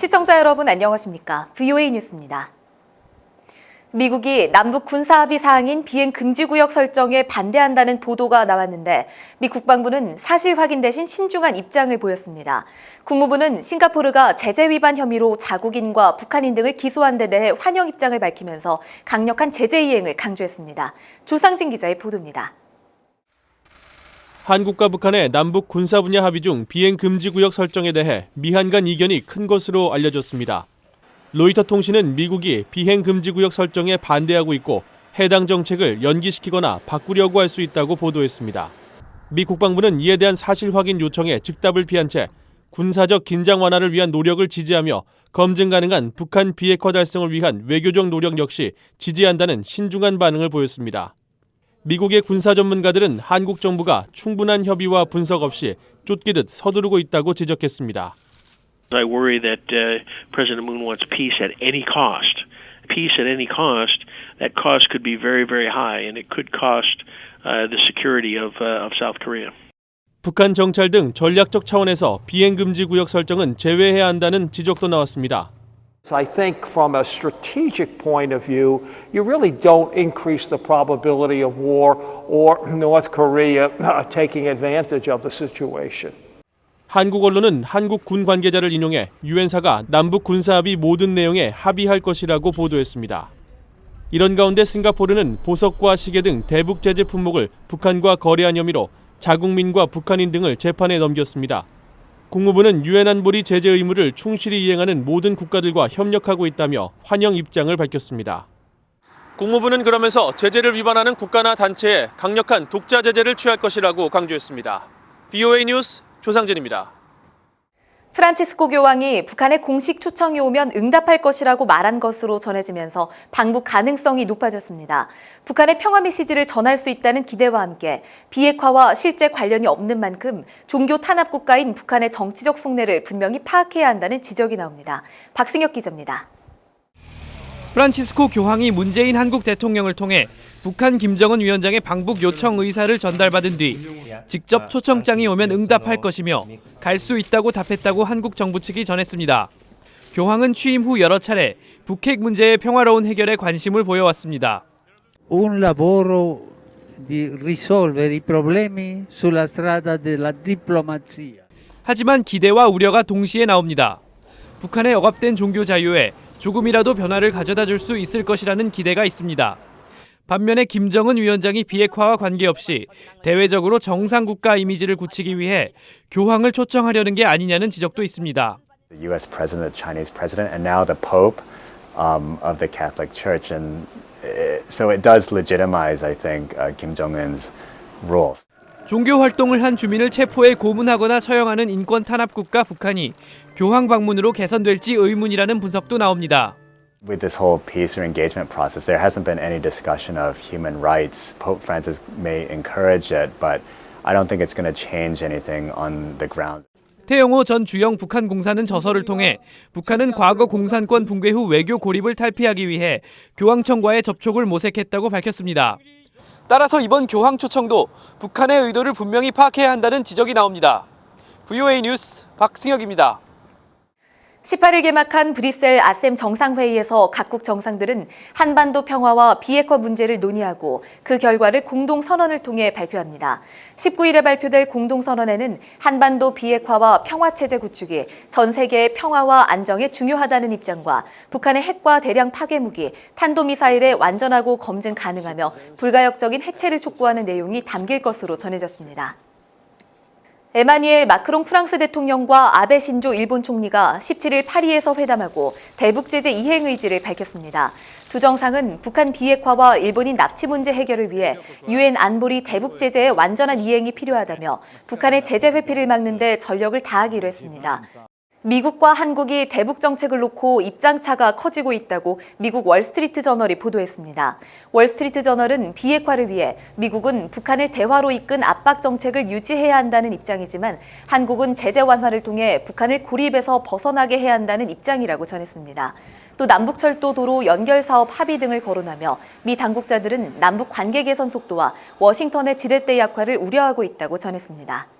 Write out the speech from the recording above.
시청자 여러분 안녕하십니까? VOA 뉴스입니다. 미국이 남북 군사합의 사항인 비행 금지 구역 설정에 반대한다는 보도가 나왔는데 미 국방부는 사실 확인 대신 신중한 입장을 보였습니다. 국무부는 싱가포르가 제재 위반 혐의로 자국인과 북한인 등을 기소한 데 대해 환영 입장을 밝히면서 강력한 제재 이행을 강조했습니다. 조상진 기자의 보도입니다. 한국과 북한의 남북 군사 분야 합의 중 비행 금지 구역 설정에 대해 미한 간 이견이 큰 것으로 알려졌습니다. 로이터 통신은 미국이 비행 금지 구역 설정에 반대하고 있고 해당 정책을 연기시키거나 바꾸려고 할 수 있다고 보도했습니다. 미 국방부는 이에 대한 사실 확인 요청에 즉답을 피한 채 군사적 긴장 완화를 위한 노력을 지지하며 검증 가능한 북한 비핵화 달성을 위한 외교적 노력 역시 지지한다는 신중한 반응을 보였습니다. 미국의 군사 전문가들은 한국 정부가 충분한 협의와 분석 없이 쫓기듯 서두르고 있다고 지적했습니다. I worry that uh, President Moon wants peace at any cost. Peace at any cost, that cost could be very, very high, and it could cost uh, the security of, uh, of South Korea. 북한 정찰 등 전략적 차원에서 비행 금지 구역 설정은 제외해야 한다는 지적도 나왔습니다. So I think from a strategic point of view, you really don't increase the probability of war or North Korea uh, taking advantage of the situation. 한국 언론은 한국 군 관계자를 인용해 유엔사가 남북 군사 합의 모든 내용에 합의할 것이라고 보도했습니다. 이런 가운데 싱가포르는 보석과 시계 등 대북 제재 품목을 북한과 거래한 혐의로 자국민과 북한인 등을 재판에 넘겼습니다. 국무부는 유엔 안보리 제재 의무를 충실히 이행하는 모든 국가들과 협력하고 있다며 환영 입장을 밝혔습니다. 국무부는 그러면서 제재를 위반하는 국가나 단체에 강력한 독자 제재를 취할 것이라고 강조했습니다. BOA 뉴스 조상진입니다. 프란치스코 교황이 북한의 공식 초청이 오면 응답할 것이라고 말한 것으로 전해지면서 방북 가능성이 높아졌습니다. 북한의 평화 메시지를 전할 수 있다는 기대와 함께 비핵화와 실제 관련이 없는 만큼 종교 탄압 국가인 북한의 정치적 속내를 분명히 파악해야 한다는 지적이 나옵니다. 박승혁 기자입니다. 프란치스코 교황이 문재인 한국 대통령을 통해 북한 김정은 위원장의 방북 요청 의사를 전달받은 뒤 직접 초청장이 오면 응답할 것이며 갈 수 있다고 답했다고 한국 정부 측이 전했습니다. 교황은 취임 후 여러 차례 북핵 문제의 평화로운 해결에 관심을 보여왔습니다. un lavoro di risolvere i problemi sulla strada della diplomazia. 하지만 기대와 우려가 동시에 나옵니다. 북한의 억압된 종교 자유에 조금이라도 변화를 가져다 줄 수 있을 것이라는 기대가 있습니다. 반면에 김정은 위원장이 비핵화와 관계없이 대외적으로 정상 국가 이미지를 굳히기 위해 교황을 초청하려는 게 아니냐는 지적도 있습니다. the U.S. president, the Chinese president, and now the Pope um, of the Catholic Church, and uh, so it does legitimize, I think, uh, Kim Jong Un's rule. 종교 활동을 한 주민을 체포해 고문하거나 처형하는 인권 탄압 국가 북한이 교황 방문으로 개선될지 의문이라는 분석도 나옵니다. With this whole peace or engagement process, there hasn't been any discussion of human rights. Pope Francis may encourage it, but I don't think it's going to change anything on the ground. 태영호 전 주영 북한 공사는 저서를 통해 북한은 과거 공산권 붕괴 후 외교 고립을 탈피하기 위해 교황청과의 접촉을 모색했다고 밝혔습니다. 따라서 이번 교황 초청도 북한의 의도를 분명히 파악해야 한다는 지적이 나옵니다. VOA 뉴스 박승혁입니다. 18일 개막한 브뤼셀 아셈 정상회의에서 각국 정상들은 한반도 평화와 비핵화 문제를 논의하고 그 결과를 공동선언을 통해 발표합니다. 19일에 발표될 공동선언에는 한반도 비핵화와 평화체제 구축이 전 세계의 평화와 안정에 중요하다는 입장과 북한의 핵과 대량 파괴무기, 탄도미사일의 완전하고 검증 가능하며 불가역적인 해체를 촉구하는 내용이 담길 것으로 전해졌습니다. 에마니엘 마크롱 프랑스 대통령과 아베 신조 일본 총리가 17일 파리에서 회담하고 대북 제재 이행 의지를 밝혔습니다. 두 정상은 북한 비핵화와 일본인 납치 문제 해결을 위해 유엔 안보리 대북 제재의 완전한 이행이 필요하다며 북한의 제재 회피를 막는 데 전력을 다하기로 했습니다. 미국과 한국이 대북 정책을 놓고 입장차가 커지고 있다고 미국 월스트리트 저널이 보도했습니다. 월스트리트 저널은 비핵화를 위해 미국은 북한을 대화로 이끈 압박 정책을 유지해야 한다는 입장이지만 한국은 제재 완화를 통해 북한을 고립에서 벗어나게 해야 한다는 입장이라고 전했습니다. 또 남북철도 도로 연결 사업 합의 등을 거론하며 미 당국자들은 남북 관계 개선 속도와 워싱턴의 지렛대 역할을 우려하고 있다고 전했습니다.